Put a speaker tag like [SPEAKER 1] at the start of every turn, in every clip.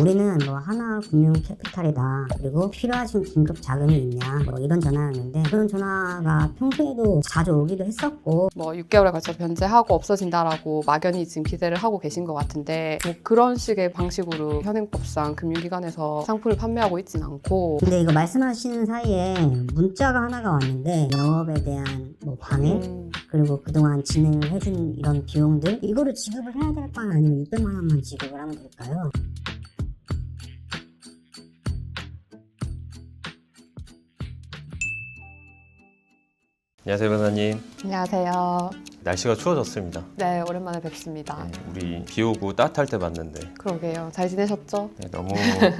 [SPEAKER 1] 우리는 뭐 하나 금융 캐피탈이다. 그리고 필요하신 긴급 자금이 있냐. 뭐 이런 전화였는데 그런 전화가 평소에도 자주 오기도 했었고
[SPEAKER 2] 뭐 6개월에 걸쳐 변제하고 없어진다라고 막연히 지금 기대를 하고 계신 것 같은데 뭐 그런 식의 방식으로 현행법상 금융기관에서 상품을 판매하고 있진 않고
[SPEAKER 1] 근데 이거 말씀하시는 사이에 문자가 하나가 왔는데 영업에 대한 뭐 방해
[SPEAKER 2] 음,
[SPEAKER 1] 그리고 그동안 진행을 해준 이런 비용들 이거를 지급을 해야 될까요? 아니면 600만 원만 지급을 하면 될까요?
[SPEAKER 3] 안녕하세요 변호사님
[SPEAKER 2] 안녕하세요.
[SPEAKER 3] 날씨가 추워졌습니다
[SPEAKER 2] 네 오랜만에 뵙습니다.
[SPEAKER 3] 네, 우리 비 오고 따뜻할 때 봤는데
[SPEAKER 2] 그러게요. 잘 지내셨죠?
[SPEAKER 3] 네, 너무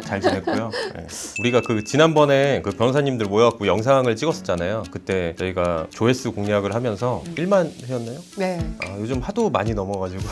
[SPEAKER 3] 잘 지냈고요 네. 우리가 그 지난번에 그 변호사님들 모여갖고 영상을 찍었었잖아요 그때 저희가 조회수 공략을 하면서 1만 회였나요?
[SPEAKER 2] 네.
[SPEAKER 3] 아, 요즘 하도 많이 넘어가지고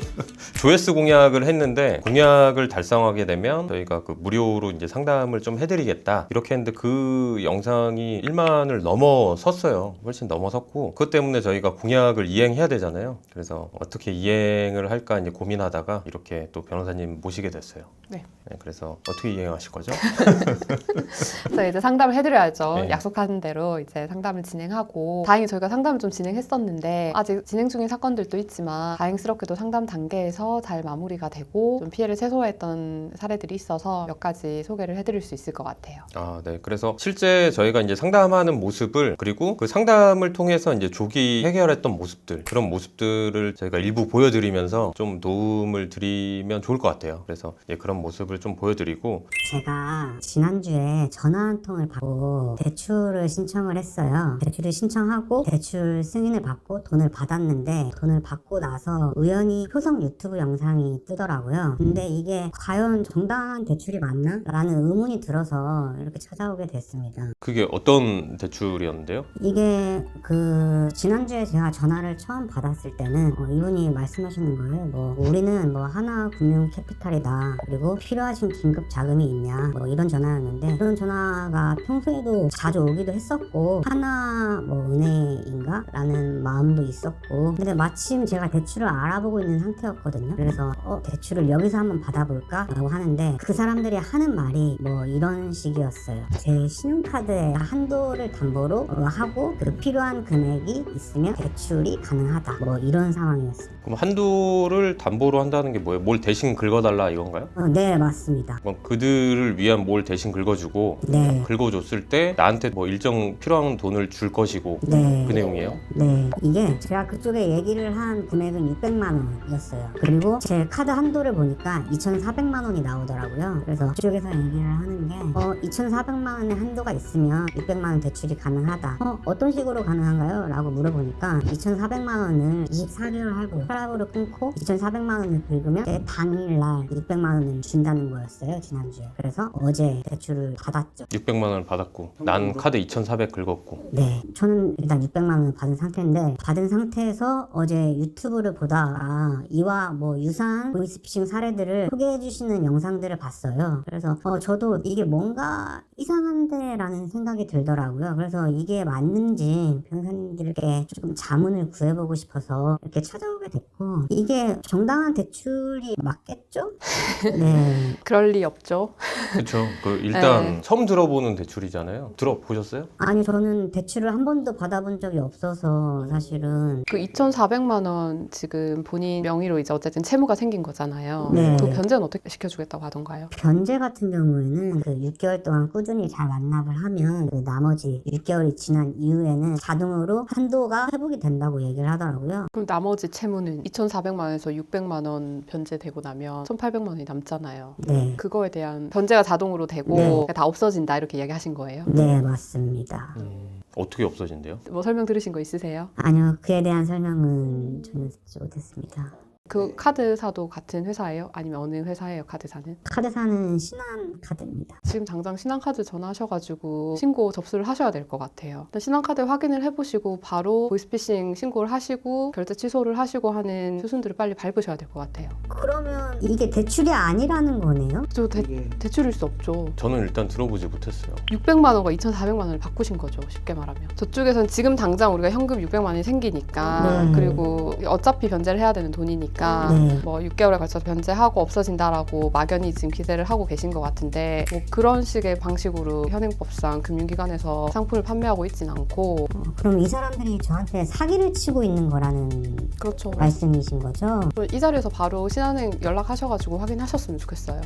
[SPEAKER 3] 조회수 공약을 했는데 공약을 달성하게 되면 저희가 그 무료로 이제 상담을 좀 해드리겠다 이렇게 했는데 그 영상이 1만을 넘어섰어요 훨씬 넘어섰고 그것 때문에 저희가 공약을 이행해야 되잖아요 그래서 어떻게 이행을 할까 이제 고민하다가 이렇게 또 변호사님 모시게 됐어요
[SPEAKER 2] 네.
[SPEAKER 3] 그래서 어떻게 이행하실 거죠?
[SPEAKER 2] 그래서 이제 상담을 해드려야죠.
[SPEAKER 3] 네.
[SPEAKER 2] 약속한 대로 이제 상담을 진행하고 다행히 저희가 상담을 좀 진행했었는데 아직 진행 중인 사건들도 있지만 다행스럽게도 상담 단계에서 잘 마무리가 되고 좀 피해를 최소화했던 사례들이 있어서 몇 가지 소개를 해드릴 수 있을 것 같아요.
[SPEAKER 3] 아, 네. 그래서 실제 저희가 이제 상담하는 모습을 그리고 그 상담을 통해서 이제 조기 해결했던 모습들 그런 모습들을 저희가 일부 보여드리면서 좀 도움을 드리면 좋을 것 같아요. 그래서 이제 그런 모습을 좀 보여드리고
[SPEAKER 1] 제가 지난주에 전화 한 통을 받고 대출을 신청을 했어요. 대출을 신청하고 대출 승인을 받고 돈을 받았는데 돈을 받고 나서 우연히 효성 유튜브 영상이 뜨더라고요. 근데 이게 과연 정당한 대출이 맞나? 라는 의문이 들어서 이렇게 찾아오게 됐습니다.
[SPEAKER 3] 그게 어떤 대출이었는데요?
[SPEAKER 1] 이게 그 지난주에 제가 전화를 처음 받았을 때는 어, 이분이 말씀하시는 거예요. 뭐 우리는 뭐 하나 금융 캐피탈이다. 그리고 필요 하신 긴급 자금이 있냐. 뭐 이런 전화였는데 그런 전화가 평소에도 자주 오기도 했었고 하나 뭐 은행인가? 라는 마음도 있었고 근데 마침 제가 대출을 알아보고 있는 상태였거든요. 그래서 어 대출을 여기서 한번 받아볼까? 라고 하는데 그 사람들이 하는 말이 뭐 이런 식이었어요. 제 신용카드에 한도를 담보로 어, 하고 그 필요한 금액이 있으면 대출이 가능하다. 뭐 이런 상황이었어요.
[SPEAKER 3] 그럼 한도를 담보로 한다는 게 뭐예요? 뭘 대신 긁어달라 이건가요?
[SPEAKER 1] 어, 네, 맞습니다.
[SPEAKER 3] 그럼 그들을 위한 뭘 대신 긁어주고
[SPEAKER 1] 네.
[SPEAKER 3] 긁어줬을 때 나한테 뭐 일정 필요한 돈을 줄 것이고
[SPEAKER 1] 네.
[SPEAKER 3] 그 내용이에요?
[SPEAKER 1] 네, 이게 제가 그쪽에 얘기를 한 금액은 600만 원이었어요. 그리고 제 카드 한도를 보니까 2,400만 원이 나오더라고요. 그래서 그쪽에서 얘기를 하는 게 어, 2,400만 원의 한도가 있으면 600만 원 대출이 가능하다. 어, 어떤 식으로 가능한가요? 라고 물어보니까 2,400만 원을 24개월 하고 혈압으로 끊고 2,400만 원을 긁으면 내 당일날 600만 원을 준다는 거였어요. 지난주에. 그래서 어제 대출을 받았죠.
[SPEAKER 3] 600만 원을 받았고 난 카드 2,400 긁었고
[SPEAKER 1] 네, 저는 일단 600만 원을 받은 상태인데 받은 상태에서 어제 유튜브를 보다가 이와 뭐 유사한 보이스피싱 사례들을 소개해 주시는 영상들을 봤어요. 그래서 어, 저도 이게 뭔가 이상한데라는 생각이 들더라고요. 그래서 이게 맞는지 변호사님들께 조금 자문을 구해보고 싶어서 이렇게 찾아오게 됐고 이게 정당한 대출이 맞겠죠? 네,
[SPEAKER 2] 그럴 리 없죠.
[SPEAKER 3] 그렇죠. 그 일단
[SPEAKER 2] 네.
[SPEAKER 3] 처음 들어보는 대출이잖아요. 들어보셨어요?
[SPEAKER 1] 아니 저는 대출을 한 번도 받아본 적이 없어서 사실은
[SPEAKER 2] 그 2,400만 원 지금 본인 명의로 이제 어쨌든 채무가 생긴 거잖아요.
[SPEAKER 1] 네.
[SPEAKER 2] 그 변제는 어떻게 시켜주겠다고 하던가요?
[SPEAKER 1] 변제 같은 경우에는 그 6개월 동안 꾸준히 잘 완납을 하면 그 나머지 6개월이 지난 이후에는 자동으로 한도가 회복이 된다고 얘기를 하더라고요.
[SPEAKER 2] 그럼 나머지 채무는 2,400만 원에서 600만 원 변제되고 나면 1,800만 원이 남잖아요.
[SPEAKER 1] 네.
[SPEAKER 2] 그거에 대한 변제가 자동으로 되고
[SPEAKER 1] 네.
[SPEAKER 2] 다 없어진다 이렇게 이야기하신 거예요?
[SPEAKER 1] 네, 맞습니다.
[SPEAKER 3] 음, 어떻게 없어진대요?
[SPEAKER 2] 뭐 설명 들으신 거 있으세요?
[SPEAKER 1] 아니요, 그에 대한 설명은 저는 듣지 못했습니다.
[SPEAKER 2] 그 카드사도 같은 회사예요? 아니면 어느 회사예요? 카드사는?
[SPEAKER 1] 카드사는 신한 카드입니다.
[SPEAKER 2] 지금 당장 신한카드 전화하셔가지고 신고 접수를 하셔야 될 것 같아요. 일단 신한카드 확인을 해보시고 바로 보이스피싱 신고를 하시고 결제 취소를 하시고 하는 수순들을 빨리 밟으셔야 될 것 같아요.
[SPEAKER 1] 그러면 이게 대출이 아니라는 거네요?
[SPEAKER 2] 저 대, 대출일 수 없죠.
[SPEAKER 3] 저는 일단 들어보지 못했어요.
[SPEAKER 2] 600만 원과 2,400만 원을 바꾸신 거죠. 쉽게 말하면. 저쪽에선 지금 당장 우리가 현금 600만 원이 생기니까
[SPEAKER 1] 네.
[SPEAKER 2] 그리고 어차피 변제를 해야 되는 돈이니까
[SPEAKER 4] 있으니까
[SPEAKER 1] 네.
[SPEAKER 4] 뭐 6개월에 걸쳐 변제하고 없어진다라고 막연히 지금 기대를 하고 계신 것 같은데 뭐 그런 식의 방식으로 현행법상 금융기관에서 상품을 판매하고 있진 않고
[SPEAKER 1] 어, 그럼 이 사람들이 저한테 사기를 치고 있는 거라는
[SPEAKER 4] 그렇죠.
[SPEAKER 1] 말씀이신 거죠?
[SPEAKER 4] 이 자리에서 바로 신한은행 연락하셔가지고 확인하셨으면 좋겠어요.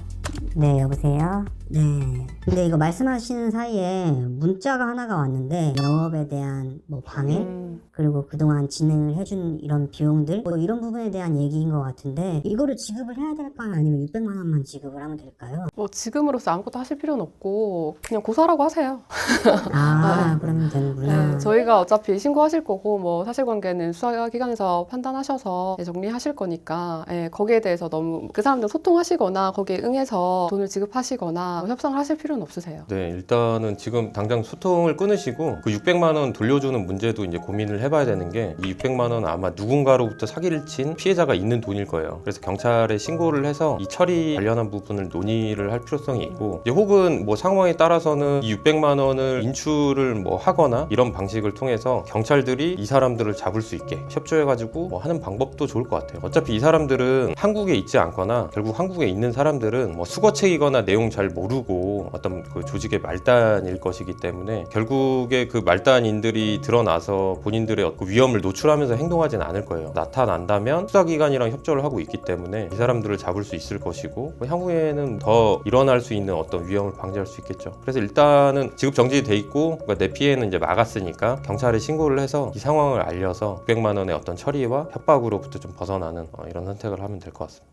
[SPEAKER 1] 네, 여보세요? 네. 근데 이거 말씀하시는 사이에 문자가 하나가 왔는데 영업에 대한 뭐 방해
[SPEAKER 4] 음,
[SPEAKER 1] 그리고 그동안 진행을 해준 이런 비용들 뭐 이런 부분에 대한 얘기인 것 같은데 이거를 지급을 해야 될까요? 아니면 600만 원만 지급을 하면 될까요?
[SPEAKER 4] 뭐 지금으로서 아무것도 하실 필요는 없고 그냥 고사라고 하세요.
[SPEAKER 1] 아, 그러면 되는구나.
[SPEAKER 4] 네, 저희가 어차피 신고하실 거고 뭐 사실관계는 수사기관에서 판단하셔서 네, 정리하실 거니까 예, 거기에 대해서 너무 그 사람들 소통하시거나 거기에 응해서 돈을 지급하시거나 뭐 협상을 하실 필요는 없으세요.
[SPEAKER 3] 네, 일단은 지금 당장 소통을 끊으시고 그 600만 원 돌려주는 문제도 이제 고민을 해봐야 되는 게 이 600만 원 아마 누군가로부터 사기를 친 피해자가 있는 돈일 거예요. 그래서 경찰에 신고를 해서 이 처리 관련한 부분을 논의를 할 필요성이 있고 이제 혹은 뭐 상황에 따라서는 이 600만 원을 인출을 뭐 하거나 이런 방식을 통해서 경찰들이 이 사람들을 잡을 수 있게 협조해가지고 뭐 하는 방법도 좋을 것 같아요. 어차피 이 사람들은 한국에 있지 않거나 결국 한국에 있는 사람들은 뭐 수거 책이거나 내용 잘 모르고 어떤 그 조직의 말단일 것이기 때문에 결국에 그 말단인들이 드러나서 본인들의 그 위험을 노출하면서 행동하진 않을 거예요. 나타난다면 수사기관이랑 협조를 하고 있기 때문에 이 사람들을 잡을 수 있을 것이고 뭐 향후에는 더 일어날 수 있는 어떤 위험을 방지할 수 있겠죠. 그래서 일단은 지급 정지돼 있고 그러니까 내 피해는 이제 막았으니까 경찰에 신고를 해서 이 상황을 알려서 600만 원의 어떤 처리와 협박으로부터 좀 벗어나는 어, 이런 선택을 하면 될 것 같습니다.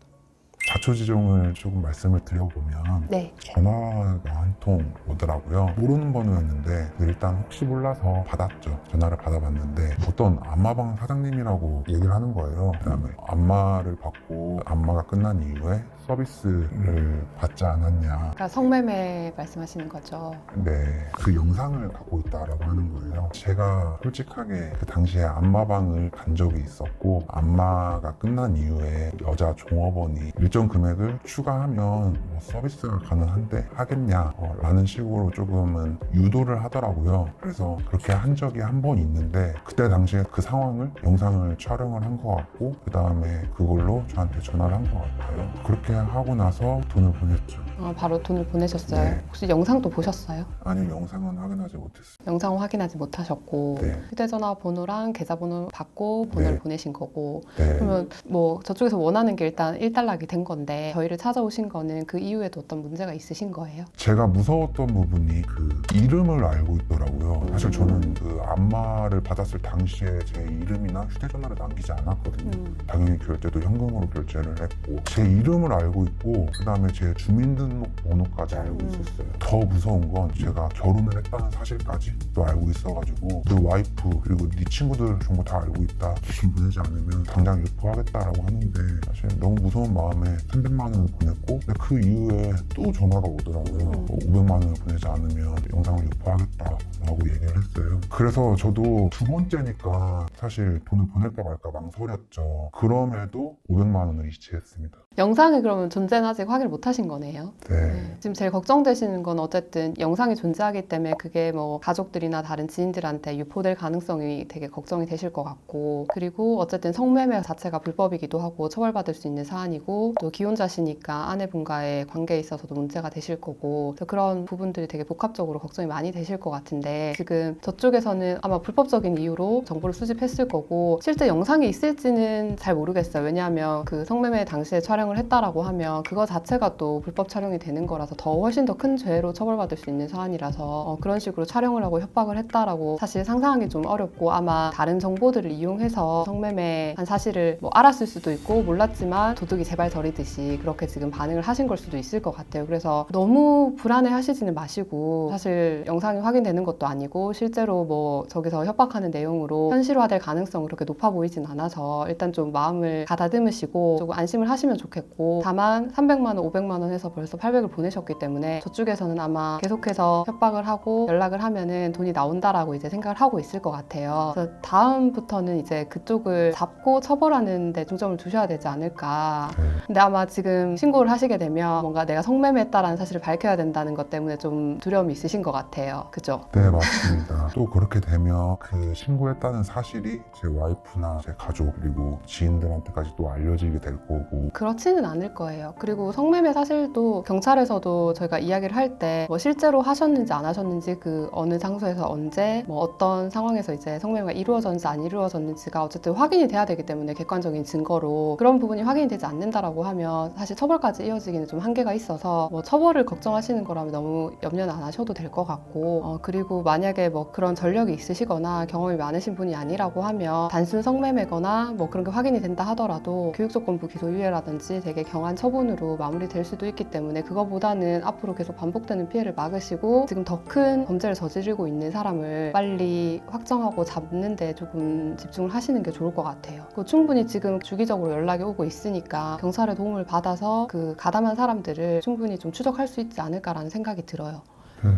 [SPEAKER 5] 자초 지종을 조금 말씀을 드려보면
[SPEAKER 4] 네.
[SPEAKER 5] 전화가 한 통 오더라고요. 모르는 번호였는데 일단 혹시 몰라서 받았죠. 전화를 받아봤는데 어떤 안마방 사장님이라고 얘기를 하는 거예요. 그다음에 안마를 받고 안마가 끝난 이후에 서비스를 받지 않았냐.
[SPEAKER 4] 그러니까 성매매 말씀하시는 거죠.
[SPEAKER 5] 네, 그 영상을 갖고 있다라고 하는 거예요. 제가 솔직하게 그 당시에 안마방을 간 적이 있었고 안마가 끝난 이후에 여자 종업원이 일정 금액을 추가하면 뭐 서비스가 가능한데 하겠냐 어, 라는 식으로 조금은 유도를 하더라고요. 그래서 그렇게 한 적이 한 번 있는데 그때 당시에 그 상황을 영상을 촬영을 한 것 같고 그 다음에 그걸로 저한테 전화를 한 것 같아요. 그렇게 하고 나서 돈을 보냈죠.
[SPEAKER 4] 어, 바로 돈을 보내셨어요.
[SPEAKER 5] 네.
[SPEAKER 4] 혹시 영상도 보셨어요?
[SPEAKER 5] 아니 영상은 확인하지 못했어요.
[SPEAKER 4] 영상 확인하지 못하셨고
[SPEAKER 5] 네.
[SPEAKER 4] 휴대전화 번호랑 계좌번호 받고 번호를
[SPEAKER 5] 네.
[SPEAKER 4] 보내신 거고
[SPEAKER 5] 네.
[SPEAKER 4] 그러면 뭐 저쪽에서 원하는 게 일단 일단락이 된 건데 저희를 찾아오신 거는 그 이후에도 어떤 문제가 있으신 거예요?
[SPEAKER 5] 제가 무서웠던 부분이 그 이름을 알고 있더라고요. 사실 저는 그 안마를 받았을 당시에 제 이름이나 휴대전화를 남기지 않았거든요.
[SPEAKER 4] 음.
[SPEAKER 5] 당연히 결제도 현금으로 결제를 했고 제 이름을 알고 있고 그 다음에 제 주민등록번호까지 알고
[SPEAKER 4] 음.
[SPEAKER 5] 있었어요. 더 무서운 건 제가 결혼을 했다는 사실까지 또 알고 있어가지고 그 와이프 그리고 네 친구들 정보 다 알고 있다. 돈 보내지 않으면 당장 유포하겠다라고 하는데 사실 너무 무서운 마음에 300만 원을 보냈고 근데 그 이후에 또 전화가 오더라고요.
[SPEAKER 4] 음.
[SPEAKER 5] 뭐 500만 원을 보내지 않으면 영상을 유포하겠다라고 얘기를 했어요. 그래서 저도 두 번째니까 사실 돈을 보낼까 말까 망설였죠. 그럼에도 500만 원을 이체했습니다.
[SPEAKER 4] 영상이 그 러면 존재는 아직 확인을 못 하신 거네요.
[SPEAKER 5] 네.
[SPEAKER 4] 네. 지금 제일 걱정되시는 건 어쨌든 영상이 존재하기 때문에 그게 뭐 가족들이나 다른 지인들한테 유포될 가능성이 되게 걱정이 되실 것 같고 그리고 어쨌든 성매매 자체가 불법이기도 하고 처벌받을 수 있는 사안이고 또 기혼자시니까 아내분과의 관계에 있어서도 문제가 되실 거고 그런 부분들이 되게 복합적으로 걱정이 많이 되실 것 같은데 지금 저쪽에서는 아마 불법적인 이유로 정보를 수집했을 거고 실제 영상이 있을지는 잘 모르겠어요. 왜냐하면 그 성매매 당시에 촬영을 했 다라고 하면 그거 자체가 또 불법 촬영이 되는 거라서 더 훨씬 더 큰 죄로 처벌받을 수 있는 사안이라서 어, 그런 식으로 촬영을 하고 협박을 했다라고 사실 상상하기 좀 어렵고 아마 다른 정보들을 이용해서 성매매 한 사실을 뭐 알았을 수도 있고 몰랐지만 도둑이 제발 저리듯이 그렇게 지금 반응을 하신 걸 수도 있을 것 같아요. 그래서 너무 불안해 하시지는 마시고 사실 영상이 확인되는 것도 아니고 실제로 뭐 저기서 협박하는 내용으로 현실화될 가능성이 그렇게 높아 보이진 않아서 일단 좀 마음을 가다듬으시고 조금 안심을 하시면. 좋겠고 다만 300만 원, 500만 원 해서 벌써 800을 보내셨기 때문에 저쪽에서는 아마 계속해서 협박을 하고 연락을 하면은 돈이 나온다라고 이제 생각을 하고 있을 것 같아요. 그래서 다음부터는 이제 그쪽을 잡고 처벌하는 데 중점을 두셔야 되지 않을까.
[SPEAKER 5] 네.
[SPEAKER 4] 근데 아마 지금 신고를 하시게 되면 뭔가 내가 성매매했다라는 사실을 밝혀야 된다는 것 때문에 좀 두려움이 있으신 것 같아요. 그죠?
[SPEAKER 5] 네, 맞습니다. 또 그렇게 되면 그 신고했다는 사실이 제 와이프나 제 가족 그리고 지인들한테까지 또 알려지게 될 거고
[SPEAKER 4] 그렇지는 않을 거예요. 그리고 성매매 사실도 경찰에서도 저희가 이야기를 할 때 뭐 실제로 하셨는지 안 하셨는지 그 어느 장소에서 언제 뭐 어떤 상황에서 이제 성매매가 이루어졌는지 안 이루어졌는지가 어쨌든 확인이 돼야 되기 때문에 객관적인 증거로 그런 부분이 확인이 되지 않는다라고 하면 사실 처벌까지 이어지기는 좀 한계가 있어서 뭐 처벌을 걱정하시는 거라면 너무 염려는 안 하셔도 될 것 같고 어, 그리고 만약에 뭐 그런 전력이 있으시거나 경험이 많으신 분이 아니라고 하면 단순 성매매거나 뭐 그런 게 확인이 된다 하더라도 교육조건부 기소유예라든지 되게 경한 처분으로 마무리될 수도 있기 때문에 그거보다는 앞으로 계속 반복되는 피해를 막으시고 지금 더 큰 범죄를 저지르고 있는 사람을 빨리 확정하고 잡는데 조금 집중을 하시는 게 좋을 것 같아요. 그 충분히 지금 주기적으로 연락이 오고 있으니까 경찰의 도움을 받아서 그 가담한 사람들을 충분히 좀 추적할 수 있지 않을까라는 생각이 들어요.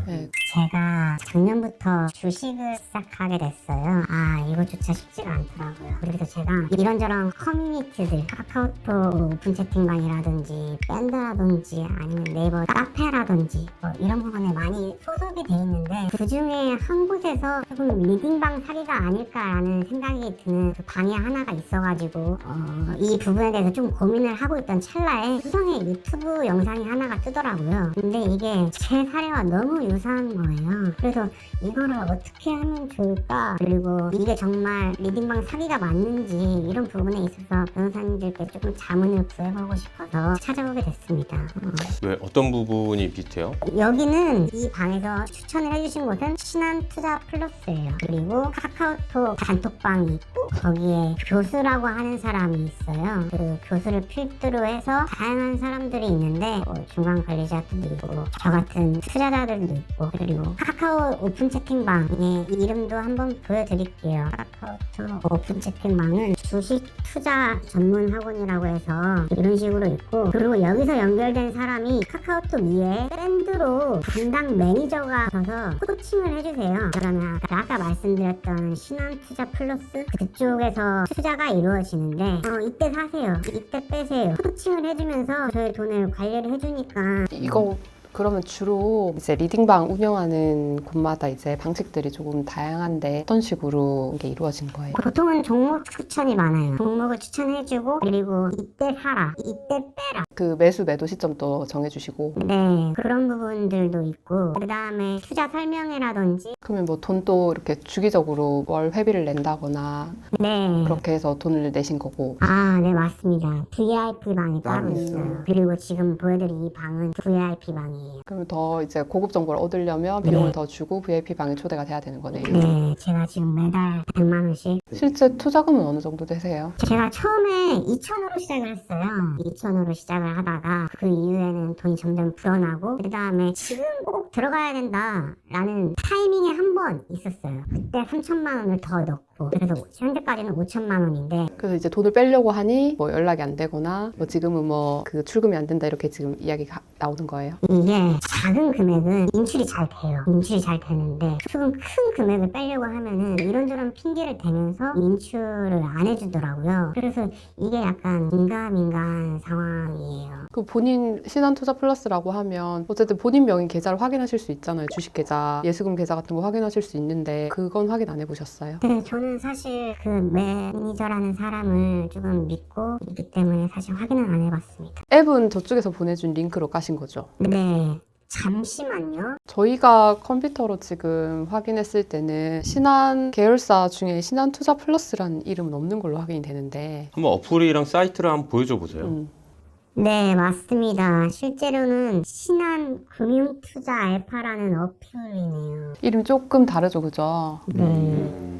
[SPEAKER 4] 네.
[SPEAKER 6] 제가 작년부터 주식을 시작하게 됐어요. 아, 이거조차 쉽지가 않더라고요. 그래서 제가 이런저런 커뮤니티들, 카카오톡 오픈 채팅방이라든지, 밴드라든지, 아니면 네이버 카페라든지, 뭐 이런 부분에 많이 소속이 돼 있는데, 그 중에 한 곳에서 조금 리딩방 사기가 아닐까라는 생각이 드는 그 방이 하나가 있어가지고, 어, 이 부분에 대해서 좀 고민을 하고 있던 찰나에 수성의 유튜브 영상이 하나가 뜨더라고요. 근데 이게 제 사례와 너무 유사한 거예요. 그래서 이거를 어떻게 하면 좋을까? 그리고 이게 정말 리딩방 사기가 맞는지 이런 부분에 있어서 변호사님들께 조금 자문을 구해보고 싶어서 찾아오게 됐습니다. 어.
[SPEAKER 3] 왜 어떤 부분이 비슷해요?
[SPEAKER 6] 여기는 이 방에서 추천을 해주신 곳은 신한투자 플러스예요. 그리고 카카오톡 단톡방이 있고 거기에 교수라고 하는 사람이 있어요. 그 교수를 필두로 해서 다양한 사람들이 있는데 뭐 중간 관리자들도 있고 저 같은 투자자들도 있고 그리고 카카오 오픈 채팅방의 이름도 한번 보여드릴게요. 카카오톡 오픈 채팅방은 주식 투자 전문 학원이라고 해서 이런 식으로 있고 그리고 여기서 연결된 사람이 카카오톡 위에 밴드로 담당 매니저가 서서 코칭을 해주세요. 그러면 아까 말씀드렸던 신한 투자 플러스 그쪽에서 투자가 이루어지는데 어, 이때 사세요. 이때 빼세요. 코칭을 해주면서 저희 돈을 관리를 해주니까
[SPEAKER 4] 이거 그러면 주로 이제 리딩방 운영하는 곳마다 이제 방식들이 조금 다양한데 어떤 식으로 이게 이루어진 거예요?
[SPEAKER 6] 보통은 종목 추천이 많아요. 종목을 추천해주고 그리고 이때 사라, 이때 빼라.
[SPEAKER 4] 그 매수 매도 시점도 정해주시고
[SPEAKER 6] 네 그런 부분들도 있고 그 다음에 투자 설명회라든지
[SPEAKER 4] 그러면 뭐 돈도 이렇게 주기적으로 월 회비를 낸다거나
[SPEAKER 6] 네
[SPEAKER 4] 그렇게 해서 돈을 내신 거고
[SPEAKER 6] 아, 네, 맞습니다. VIP 방이 따로
[SPEAKER 4] 음.
[SPEAKER 6] 있어요. 그리고 지금 보여드린 이 방은 VIP 방이에요.
[SPEAKER 4] 그러면 더 이제 고급 정보를 얻으려면 비용을 더 주고 VIP 방에 초대가 돼야 되는 거네요.
[SPEAKER 6] 네, 제가 지금 매달 100만 원씩.
[SPEAKER 4] 실제 투자금은 어느 정도 되세요?
[SPEAKER 6] 제가 처음에 2천으로 시작을 했어요. 2천으로 시작을 하다가 그 이후에는 돈이 점점 불어나고 그 다음에 지금 꼭 들어가야 된다라는 타이밍이 한번 있었어요. 그때 3천만 원을 더 넣고 그래서 현재까지는 5천만 원인데
[SPEAKER 4] 그래서 이제 돈을 빼려고 하니 뭐 연락이 안 되거나 뭐 지금은 뭐 그 출금이 안 된다 이렇게 지금 이야기가 나오는 거예요.
[SPEAKER 6] 이게 작은 금액은 인출이 잘 돼요. 인출이 잘 되는데 조금 큰 금액을 빼려고 하면은 이런저런 핑계를 대면서 인출을 안 해주더라고요. 그래서 이게 약간 민감민감한 상황이에요.
[SPEAKER 4] 그 본인 신한투자 플러스라고 하면 어쨌든 본인 명의 계좌를 확인하실 수 있잖아요. 주식 계좌, 예수금 계좌 같은 거 확인하실 수 있는데 그건 확인 안 해보셨어요?
[SPEAKER 6] 근데 저는 사실 그 매니저라는 사람을 조금 믿고 있기 때문에 사실 확인은 안 해봤습니다.
[SPEAKER 4] 앱은 저쪽에서 보내준 링크로 까신 거죠.
[SPEAKER 6] 네. 잠시만요.
[SPEAKER 4] 저희가 컴퓨터로 지금 확인했을 때는 신한 계열사 중에 신한 투자 플러스라는 이름은 없는 걸로 확인이 되는데
[SPEAKER 3] 한번 어플이랑 사이트를 한번 보여줘 보세요.
[SPEAKER 4] 음,
[SPEAKER 6] 네, 맞습니다. 실제로는 신한 금융투자 알파라는 어플이네요.
[SPEAKER 4] 이름이 조금 다르죠, 그죠?
[SPEAKER 6] 네.
[SPEAKER 4] 음,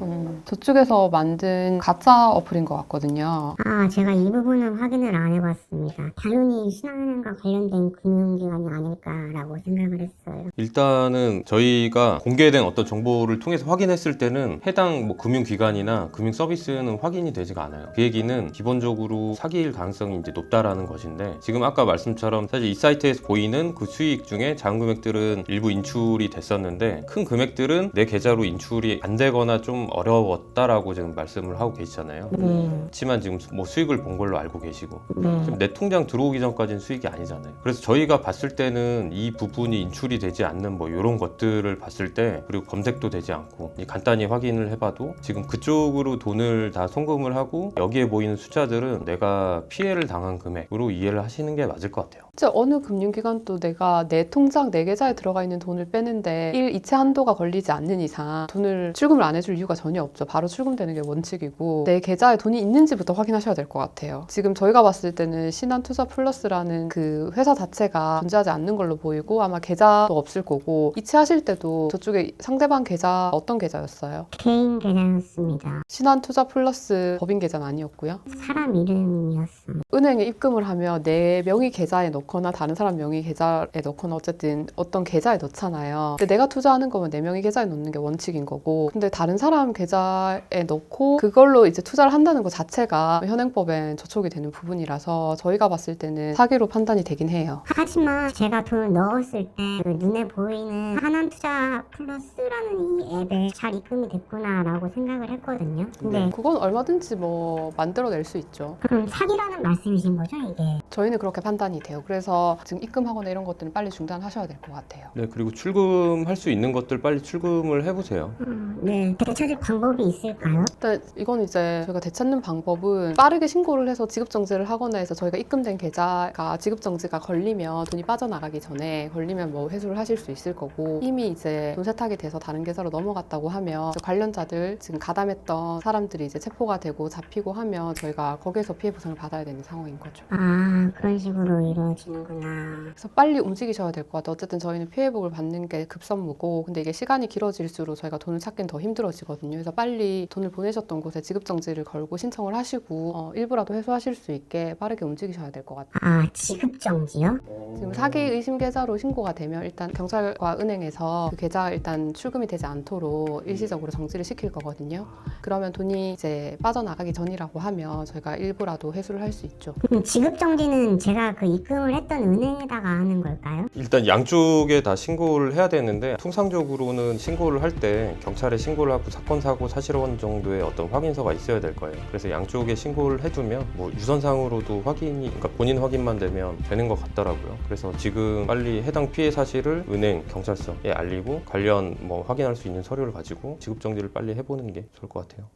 [SPEAKER 2] 저쪽에서 만든 가짜 어플인 것 같거든요.
[SPEAKER 6] 아, 제가 이 부분은 확인을 안 해봤습니다. 당연히 신한은행과 관련된 금융기관이 아닐까라고 생각을 했어요.
[SPEAKER 3] 일단은 저희가 공개된 어떤 정보를 통해서 확인했을 때는 해당 뭐 금융기관이나 금융 서비스는 확인이 되지가 않아요. 그 얘기는 기본적으로 사기일 가능성이 이제 높다라는 것인데 지금 아까 말씀처럼 사실 이 사이트에서 보이는 그 수익 중에 작은 금액들은 일부 인출이 됐었는데 큰 금액들은 내 계좌로 인출이 안 되거나 좀 어려웠 다라고 지금 말씀을 하고 계시잖아요.
[SPEAKER 6] 네,
[SPEAKER 3] 그렇지만 지금 뭐 수익을 본 걸로 알고 계시고
[SPEAKER 6] 네.
[SPEAKER 3] 지금 내 통장 들어오기 전까지는 수익이 아니잖아요. 그래서 저희가 봤을 때는 이 부분이 인출이 되지 않는 뭐 이런 것들을 봤을 때 그리고 검색도 되지 않고 이 간단히 확인을 해봐도 지금 그쪽으로 돈을 다 송금을 하고 여기에 보이는 숫자들은 내가 피해를 당한 금액으로 이해를 하시는 게 맞을 것 같아요.
[SPEAKER 2] 진짜 어느 금융기관도 내가 내 통장 내 계좌에 들어가 있는 돈을 빼는데 일 이체 한도가 걸리지 않는 이상 돈을 출금을 안 해줄 이유가 전혀 없죠. 바로 출금되는 게 원칙이고 내 계좌에 돈이 있는지부터 확인하셔야 될 것 같아요. 지금 저희가 봤을 때는 신한투자 플러스라는 그 회사 자체가 존재하지 않는 걸로 보이고 아마 계좌도 없을 거고 이체하실 때도 저쪽에 상대방 계좌 어떤 계좌였어요?
[SPEAKER 6] 개인 계좌였습니다.
[SPEAKER 2] 신한투자 플러스 법인 계좌는 아니었고요.
[SPEAKER 6] 사람 이름이었어요.
[SPEAKER 2] 은행에 입금을 하면 내 명의 계좌에 넣 거나 다른 사람 명의 계좌에 넣거나 어쨌든 어떤 계좌에 넣잖아요. 근데 내가 투자하는 거면 내 명의 계좌에 넣는 게 원칙인 거고 근데 다른 사람 계좌에 넣고 그걸로 이제 투자를 한다는 것 자체가 현행법엔 저촉이 되는 부분이라서 저희가 봤을 때는 사기로 판단이 되긴 해요.
[SPEAKER 6] 하지만 제가 돈을 넣었을 때 그 눈에 보이는 하나투자 플러스라는 이 앱에 잘 입금이 됐구나라고 생각을 했거든요. 근데
[SPEAKER 2] 그건 얼마든지 뭐 만들어낼 수 있죠.
[SPEAKER 6] 그럼 사기라는 말씀이신 거죠, 이게?
[SPEAKER 2] 저희는 그렇게 판단이 돼요. 그래서 지금 입금하거나 이런 것들은 빨리 중단하셔야 될 것 같아요.
[SPEAKER 3] 네, 그리고 출금할 수 있는 것들 빨리 출금을 해보세요.
[SPEAKER 6] 음, 네. 되찾을 방법이 있을까요?
[SPEAKER 2] 근데 이건 이제 저희가 되찾는 방법은 빠르게 신고를 해서 지급정지를 하거나 해서 저희가 입금된 계좌가 지급정지가 걸리면 돈이 빠져나가기 전에 걸리면 뭐 회수를 하실 수 있을 거고 이미 이제 돈 세탁이 돼서 다른 계좌로 넘어갔다고 하면 관련자들 지금 가담했던 사람들이 이제 체포가 되고 잡히고 하면 저희가 거기에서 피해 보상을 받아야 되는 상황인 거죠.
[SPEAKER 6] 아, 그런 식으로 이루어지는구나.
[SPEAKER 2] 그래서 빨리 움직이셔야 될 것 같아요. 어쨌든 저희는 피해복을 받는 게 급선무고, 근데 이게 시간이 길어질수록 저희가 돈을 찾긴 더 힘들어지거든요. 그래서 빨리 돈을 보내셨던 곳에 지급정지를 걸고 신청을 하시고, 어, 일부라도 회수하실 수 있게 빠르게 움직이셔야 될 것 같아요.
[SPEAKER 6] 아, 지급정지요?
[SPEAKER 2] 지금 사기 의심 계좌로 신고가 되면 일단 경찰과 은행에서 그 계좌 일단 출금이 되지 않도록 일시적으로 정지를 시킬 거거든요. 그러면 돈이 이제 빠져나가기 전이라고 하면 저희가 일부라도 회수를 할 수 있죠.
[SPEAKER 6] 그럼 지급정지 는 제가 그 입금을 했던 은행에다가 하는 걸까요?
[SPEAKER 3] 일단 양쪽에 다 신고를 해야 되는데 통상적으로는 신고를 할 때 경찰에 신고를 하고 사건 사고 사실원 정도의 어떤 확인서가 있어야 될 거예요. 그래서 양쪽에 신고를 해두면 뭐 유선상으로도 확인이 그러니까 본인 확인만 되면 되는 것 같더라고요. 그래서 지금 빨리 해당 피해 사실을 은행 경찰서에 알리고 관련 뭐 확인할 수 있는 서류를 가지고 지급 정지를 빨리 해보는 게 좋을 것 같아요.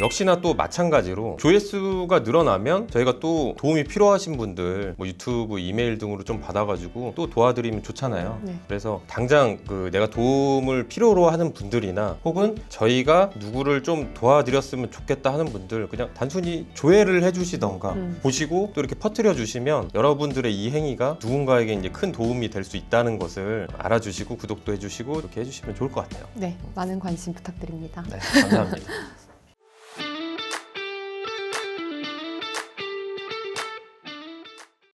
[SPEAKER 3] 역시나 또 마찬가지로 조회수가 늘어나면 저희가 또 도움이 필요하신 분들 뭐 유튜브 이메일 등으로 좀 받아가지고 또 도와드리면 좋잖아요.
[SPEAKER 2] 네.
[SPEAKER 3] 그래서 당장 그 내가 도움을 필요로 하는 분들이나 혹은 저희가 누구를 좀 도와드렸으면 좋겠다 하는 분들 그냥 단순히 조회를 해주시던가
[SPEAKER 2] 음.
[SPEAKER 3] 보시고 또 이렇게 퍼뜨려 주시면 여러분들의 이 행위가 누군가에게 이제 큰 도움이 될 수 있다는 것을 알아주시고 구독도 해주시고 이렇게 해주시면 좋을 것 같아요.
[SPEAKER 2] 네, 많은 관심 부탁드립니다.
[SPEAKER 3] 네, 감사합니다.